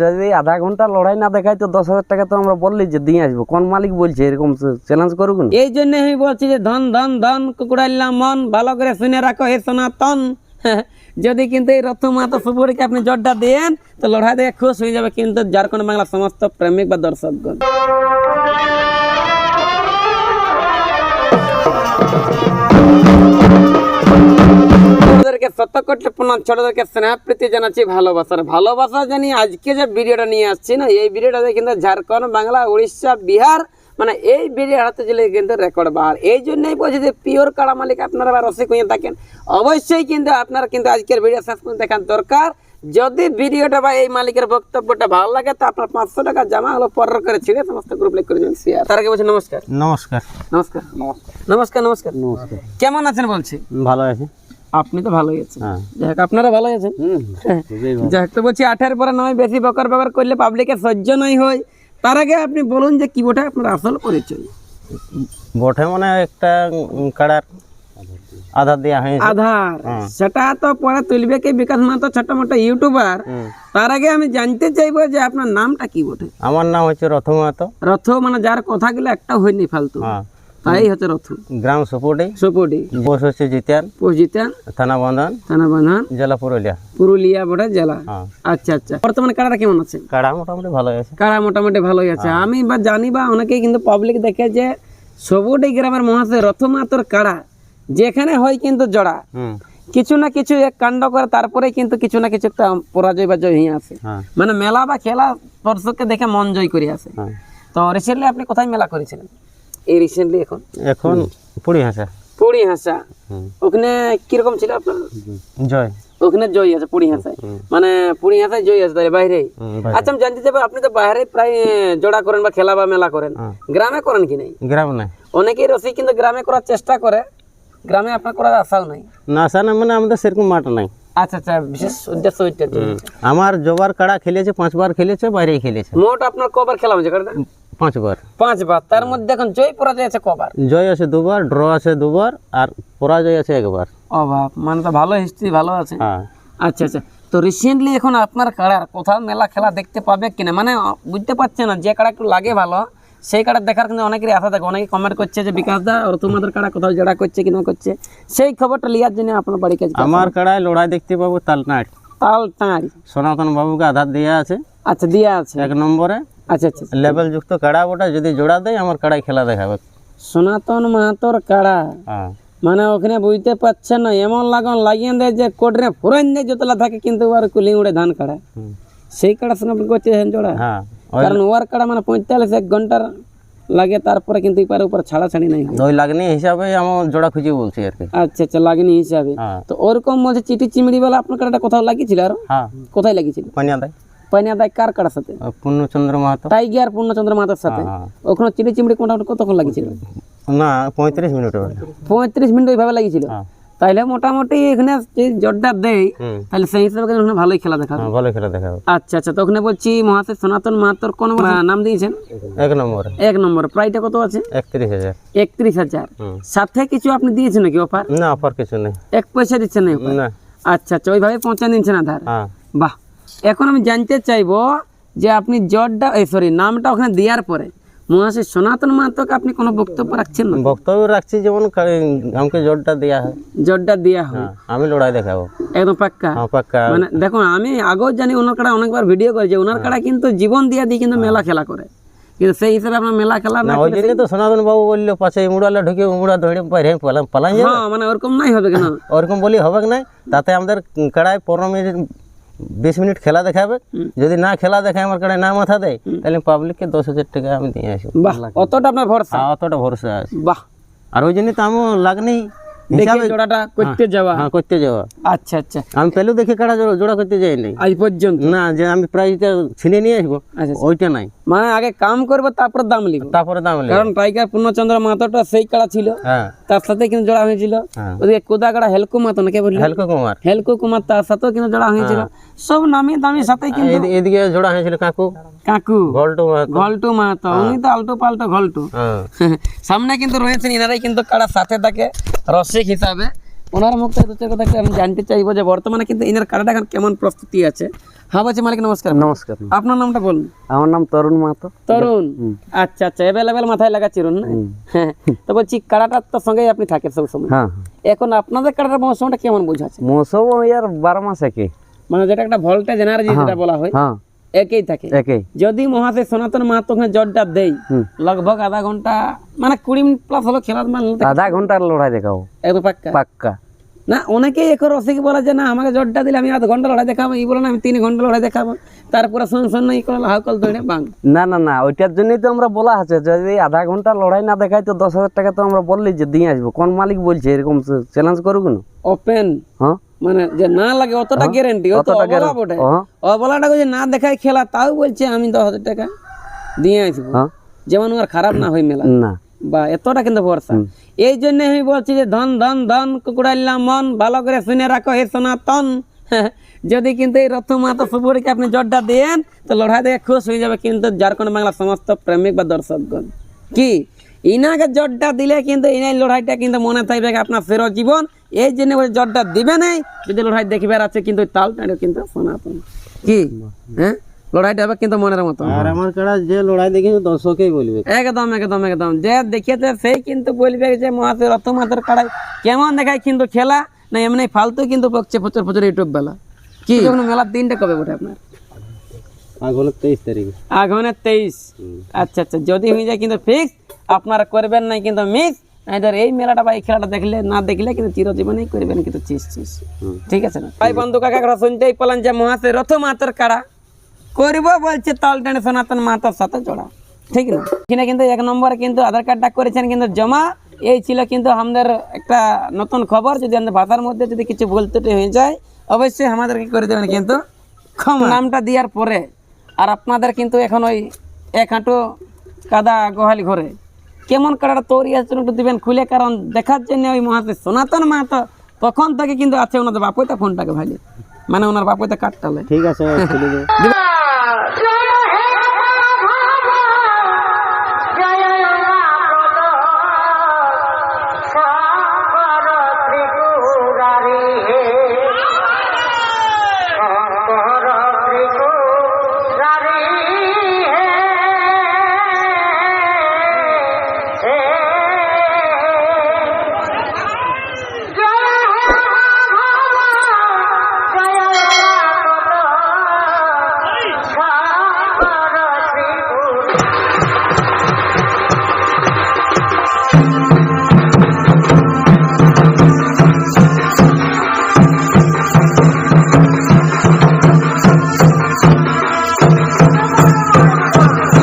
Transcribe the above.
যদি আধা ঘণ্টা লড়াই না দেখাই তো দশ হাজার টাকা তো আমরা বললি যে দিয়ে আসব। কোন মালিক বলছে এরকম চ্যালেঞ্জ করুক এই জন্য আমি বলছি যে ধন ধন ধন কুকুরাইলাম মন, ভালো করে শুনে রাখো হে সনাতন। যদি কিন্তু এই রথ মাতা সুপুরিকে আপনি জোরটা দেন, তো লড়াই দেখে খুশ হয়ে যাবে কিন্তু ঝাড়খণ্ড বাংলা সমস্ত প্রেমিক বা দর্শকগণ। ছোটদেরকে সত্য করতে প্রণাম ছোটদেরকে স্নেহ প্রীতি জানাচ্ছি ভালোবাসার ভালোবাসা জানি আজকে যে ভিডিওটা নিয়ে আসছি না এই ভিডিওটাতে কিন্তু ঝাড়খণ্ড বাংলা উড়িষ্যা বিহার মানে এই ভিডিও হাতে চলে কিন্তু রেকর্ড বার। এই জন্যই বলছি যে পিওর কাড়া মালিক আপনারা বা রসিক হয়ে থাকেন। অবশ্যই কিন্তু আপনারা কিন্তু আজকের ভিডিও শেষ পর্যন্ত দেখান দরকার। যদি ভিডিওটা বা এই মালিকের বক্তব্যটা ভালো লাগে তো আপনার পাঁচশো টাকা জমা হলো পর করে ছিঁড়ে সমস্ত গ্রুপ লাইক করে দেবেন শেয়ার তার আগে বলছি নমস্কার। নমস্কার। নমস্কার। নমস্কার নমস্কার। নমস্কার। কেমন আছেন বলছি? ভালো আছে। আপনি তো ভালোই আছেন। হ্যাঁ। যাই হোক আপনারা ভালো আছেন? যাই হোক তো বলছি আঠার পরে নয় বেশি বকর বকর করলে পাবলিকের সহ্য নাই হয়। তার আগে আপনি বলুন যে কি ওটা আপনার আসল পরিচয়? বটে মানে একটা কাড়ার আধার হয়েছে। আধার। সেটা তো পরে তুলবে কি? বিকাশ মাতো ছোট মোটো ইউটিউবার তার আগে আমি জানতে চাইব যে আপনার নামটা কি বটে? আমার নাম হচ্ছে রথ মাহাতো। রথ মানে যার কথাগুলো একটা হয়নি ফালতু। হ্যাঁ। তাই হচ্ছে রথ। গ্রাম সুপুটি। সুপুটি। বস হচ্ছে জিতিয়ান। পজিতান থানা বন্ধন। থানা জেলা পুরুলিয়া। পুরুলিয়া বটে জেলা। হ্যাঁ। আচ্ছা আচ্ছা। বর্তমানে কারাটা কেমন আছে? কাড়া মোটামুটি ভালো আছে। কারা মোটামুটি ভালোই আছে। আমি বা জানি বা অনেকেই কিন্তু পাবলিক দেখে যে সবুটি গ্রামের মহাশয় রথমাতর কাড়া যেখানে হয় কিন্তু জড়া। কিছু না কিছু এক কাণ্ড করে তারপরে কিন্তু কিছু না কিছু একটা পরাজয় বা জয় হয়ে আসে হ্যাঁ। মানে মেলা বা খেলা দর্শককে দেখে মন জয় করে আসে হ্যাঁ। তো রিসেন্টলি আপনি কোথায় মেলা করেছিলেন? এই রিসেন্টলি এখন? এখন পুরি হাসা। পুরী হাসা? ওখানে কীরকম ছিল আপনার? জয়। ওখানে জয় আছে পুরী হাসায়। মানে পুরী হাসায় জয় আছে তাহলে বাইরে? আচ্ছা আমি জানতে চাইব আপনি তো বাইরে প্রায় জোড়া করেন বা খেলা বা মেলা করেন। হ্যাঁ। গ্রামে করেন কি নাই? গ্রাম নাই। অনেকেই রসিক কিন্তু গ্রামে করার চেষ্টা করে। গ্রামে আপনার করার আশাও নাই। না আসা না মানে আমাদের সেরকম মাঠ নাই। আচ্ছা আচ্ছা বিশেষ উদ্দেশ্য আমার জবার কাড়া খেলেছে পাঁচবার খেলেছে বাইরেই খেলেছে। মোট আপনার কবার খেলা হয়েছে কারণ পাঁচবার। পাঁচবার তার মধ্যে এখন জয় পরাজয় আছে কবার? জয় আছে দুবার ড্র আছে দুবার আর পরাজয় আছে একবার। অভাব মানে তো ভালো হিস্ট্রি ভালো আছে। হ্যাঁ। আচ্ছা আচ্ছা তো রিসেন্টলি এখন আপনার কাড়ার কোথাও মেলা খেলা দেখতে পাবে কিনা? মানে বুঝতে পারছে না যে কাড়া একটু লাগে ভালো সেই কাড়া দেখার কিন্তু অনেকেরই আশা থাকে। অনেকে কমেন্ট করছে যে বিকাশ দা আর তোমাদের কাড়া কোথাও জোড়া করছে কিনা করছে? সেই খবরটা লিয়ার জন্য আপনার বাড়ি কাছে আমার কাড়ায় লড়াই দেখতে পাবো তালনাট তাল টাঁড়ি সনাতন বাবুকে আধার দেওয়া আছে। আচ্ছা দিয়া আছে। এক নম্বরে। আচ্ছা আচ্ছা লেভেল যুক্ত কাড়া ওটা যদি জোড়া দেয় আমার কাড়ায় খেলা দেখাবে। সনাতন মাহাতোর কাড়া। হ্যাঁ। মানে ওখানে বুঝতে পারছে না এমন লাগান লাগিয়ে দেয় যে কোটরে ফুরান দেয় যতলা থাকে কিন্তু আর কুলি উড়ে ধান কাড়া। সেই কাড়ার সঙ্গে আপনি করছে জোড়া। হ্যাঁ কারণ ওয়ার কাড়া মানে পঁয়তাল্লিশ এক ঘণ্টার লাগে তারপরে কিন্তু এপারে উপর ছাড়াছাড়ি নাই। ওই লাগনি হিসাবে আমার জোড়া খুঁজে বলছি আর কি। আচ্ছা আচ্ছা লাগেনি হিসাবে। হ্যাঁ। তো ওরকম বলছে চিটি চিমিড়ি বেলা আপনার কাড়াটা কোথাও লাগিয়েছিল আর? কোথায় লাগিয়েছিল? পানিয়া দেয় কার কাড়ার সাথে পূর্ণচন্দ্র মাহাতো। টাইগার পূর্ণচন্দ্র মাতার সাথে? হ্যাঁ ওখানে চিটি চিমিড়ি মোটামুটি কতক্ষণ লাগিয়েছিল না পঁয়ত্রিশ মিনিট পঁয়ত্রিশ মিনিট ওইভাবে লাগিয়েছিল হ্যাঁ। তাইলে মোটামুটি এখানে যে জোরটা দেয় তাহলে সেই হিসাবে ওখানে ভালোই খেলা দেখাবে। হ্যাঁ ভালো খেলা দেখাবে। আচ্ছা আচ্ছা তো ওখানে বলছি মহাশয় সনাতন মাহাতোর কোন নাম দিয়েছেন? এক নম্বরে। এক নম্বর। প্রাইটা কত আছে? একত্রিশ হাজার। একত্রিশ হাজার। সাথে কিছু আপনি দিয়েছেন নাকি অফার? না অফার কিছু নেই। এক পয়সা দিচ্ছেন না। আচ্ছা আচ্ছা ওইভাবে পৌঁছে দিচ্ছেন আধার? হ্যাঁ। বাহ এখন আমি জানতে চাইব যে আপনি জটটা এই সরি নামটা ওখানে দেওয়ার পরে মহাশয় সনাতন মাহাতোকে আপনি কোনো বক্তব্য রাখছেন না? বক্তব্য রাখছি যেমন আমাকে জোরটা দেওয়া হয়। জটটা দেওয়া হয়। হ্যাঁ আমি লড়াই দেখাবো। একদম পাক্কা? হ্যাঁ পাক্কা। মানে দেখুন আমি আগেও জানি ওনার কাড়া অনেকবার ভিডিও করেছি ওনার কাড়া কিন্তু জীবন দিয়ে দিয়ে কিন্তু মেলা খেলা করে। কিন্তু সেই হিসাবে আপনার মেলা খেলা না ওই জন্য তো সনাতন বাবু বলল পাশে উমড়ালে ঢুকে উমড়া ধরে বাইরে পালা- পালাই যাবে। হ্যাঁ মানে ওরকম নাই হবে কেন? ওরকম বলি হবে না তাতে আমাদের কাড়ায় পনেরো মিনিট বিশ মিনিট খেলা দেখাবে। যদি না খেলা দেখায় আমার কাছে না মাথা দেয় তাহলে পাবলিককে দশ হাজার টাকা আমি দিয়ে আসব। অতটা আপনার ভরসা? আর অতটা ভরসা আছে। বাহ। আর ওই জন্য তো আমি লাগনি দেখে জোড়াটা করতে যাওয়া। হ্যাঁ করতে যাওয়া। আচ্ছা আচ্ছা। আমি পেলেও দেখে কাড়া জোড়া- জোড়া করতে যাই নাই। আজ পর্যন্ত? না যে আমি প্রাইজটা ছিনে নিয়ে আসব আচ্ছা ওইটা নাই। মানে আগে কাম করব তারপর দাম লিখব। তারপরে দাম নেই কারণ টাইগার পূর্ণচন্দ্র মাতাটা সেই কাড়া ছিল। হ্যাঁ। তার সাথে কিন্তু জোড়া হয়েছিল। হ্যাঁ। ওদিকে কোদা কাড়া হেলকো মাতো নাকি বললেন হেলকো কুমার। হেলকো কুমার তার সাথেও কিন্তু জোড়া হয়েছিল। সব নামি দামি সাথে কিন্তু এদিকে জোড়া হয়েছিল কাকু। কাকু। গল্টু ঘল্টু মাহাতো উনি তো আলটু পাল্টো ঘল্টু। হ্যাঁ। সামনে কিন্তু রয়েছেন এনারাই কিন্তু কারা সাথে থাকে। রসিক হিসাবে ওনার মুখ থেকে দুচার কথা আমি জানতে চাইব যে বর্তমানে কিন্তু ইনার কাটাটা এখন কেমন প্রস্তুতি আছে? হ্যাঁ বলছি মালিক নমস্কার। নমস্কার। আপনার নামটা বলুন। আমার নাম তরুণ মাহাতো। তরুণ? আচ্ছা আচ্ছা অ্যাভেলেবেল মাথায় লাগা চিরুন না? হ্যাঁ তো বলছি কাড়াটার তো সঙ্গেই আপনি থাকেন সব সময়। হ্যাঁ। এখন আপনাদের কাড়াটার মৌসুমটা কেমন বোঝাচ্ছে? মৌসুম ইয়ার বারো মাস একে মানে যেটা একটা ভোল্টেজ এনার্জি যেটা বলা হয়। হ্যাঁ। একই থাকে। যদি মহাশয় সনাতন মাহাতো জটটা দেই। লগভগ আধা ঘণ্টা মানে কুড়ি মিনিট প্লাস হলো খেলার মানে আধা ঘণ্টার লড়াই দেখাও। একদম পাক্কা। পাক্কা। না অনেকেই এখন রসিক বলে যে না আমাকে জটটা দিলে আমি আধ ঘণ্টা লড়াই দেখাবো। এই বলে না আমি তিন ঘণ্টা লড়াই দেখাবো। তারপরে শোন শোন ই করল হাউকল দৌড়ে বাং না না না ওইটার জন্যই তো আমরা বলা আছে যদি আধা ঘণ্টা লড়াই না দেখাই তো দশ হাজার টাকা তো আমরা বললি যে দিয়ে আসব। কোন মালিক বলছে এরকম চ্যালেঞ্জ করুক না? ওপেন হ্যাঁ? মানে যে না লাগে অতটা গ্যারেন্টি অত অতটা অবলা বটে। হ্যাঁ। যে না দেখায় খেলা তাও বলছে আমি দশ হাজার টাকা দিয়ে আসব। হ্যাঁ? যেমন ওর খারাপ না হয় মেলা না। বা এতটা কিন্তু ভরসা। এই জন্য আমি বলছি যে ধন ধন ধন কুকুড়াইলাম মন ভালো করে শুনে রাখো হে সনাতন। যদি কিন্তু এই রথ মাতা সুপুরিকে আপনি জটটা দেন তো লড়াই দেখে খুশ হয়ে যাবে কিন্তু ঝাড়খণ্ড বাংলা সমস্ত প্রেমিক বা দর্শকগণ। কি? ইনাকে জটটা দিলে কিন্তু ইনাই লড়াইটা কিন্তু মনে থাকবে আপনার ফেরত জীবন। এই জন্য জটটা দিবে নাই। যদি লড়াই দেখবার আছে কিন্তু তালটাও কিন্তু সনাতন। কি? হ্যাঁ? লড়াইটা হবে কিন্তু মনের মতো। আর আমার কাড়া যে লড়াই দেখেছে দর্শকেই বলবে। একদম একদম একদম। যে দেখিয়েছে সেই কিন্তু বলবে যে মহাশয় রথ মাতার কাড়াই। কেমন দেখায় কিন্তু খেলা? না এমনি ফালতু কিন্তু বকছে প্রচুর প্রচুর ইউটিউব বেলা। কি? যখন মেলার দিনটা কবে বটে আপনার? আগুনের তেইশ তারিখে। আগুনের তেইশ। আচ্ছা আচ্ছা যদি হয়ে যায় কিন্তু ফিক্স আপনারা করবেন না কিন্তু মিস নাইদার এই মেলাটা বা এই খেলাটা দেখলে না দেখলে কিন্তু চিরজীবনেই করবেন কিন্তু চিস চিস ঠিক আছে না? ভাই বন্ধু কাকা শুনতেই পেলেন যে মহাশয় রথ মাতার কাড়া। করব বলছে তাল টেনে সনাতন মাতার সাথে জোড়া। ঠিক না? কিনা কিন্তু এক নম্বরে কিন্তু আধার কার্ডটা করেছেন কিন্তু জমা। এই ছিল কিন্তু আমাদের একটা নতুন খবর যদি আমাদের ভাষার মধ্যে যদি কিছু ভুল ত্রুটি হয়ে যায় অবশ্যই আমাদেরকে করে দেবেন কিন্তু ক্ষমা। নামটা দেওয়ার পরে আর আপনাদের কিন্তু এখন ওই এক হাঁটু কাদা গোহালি ঘরে। কেমন কাটাটা তৈরি আছে একটু দিবেন খুলে কারণ দেখার জন্য ওই মহাশয় সনাতন মাহাতো তখন থেকে কিন্তু আছে ওনাদের বাপুইতা ফোনটাকে ভাই মানে ওনার বাপুইতা কাটটালে ঠিক আছে? Try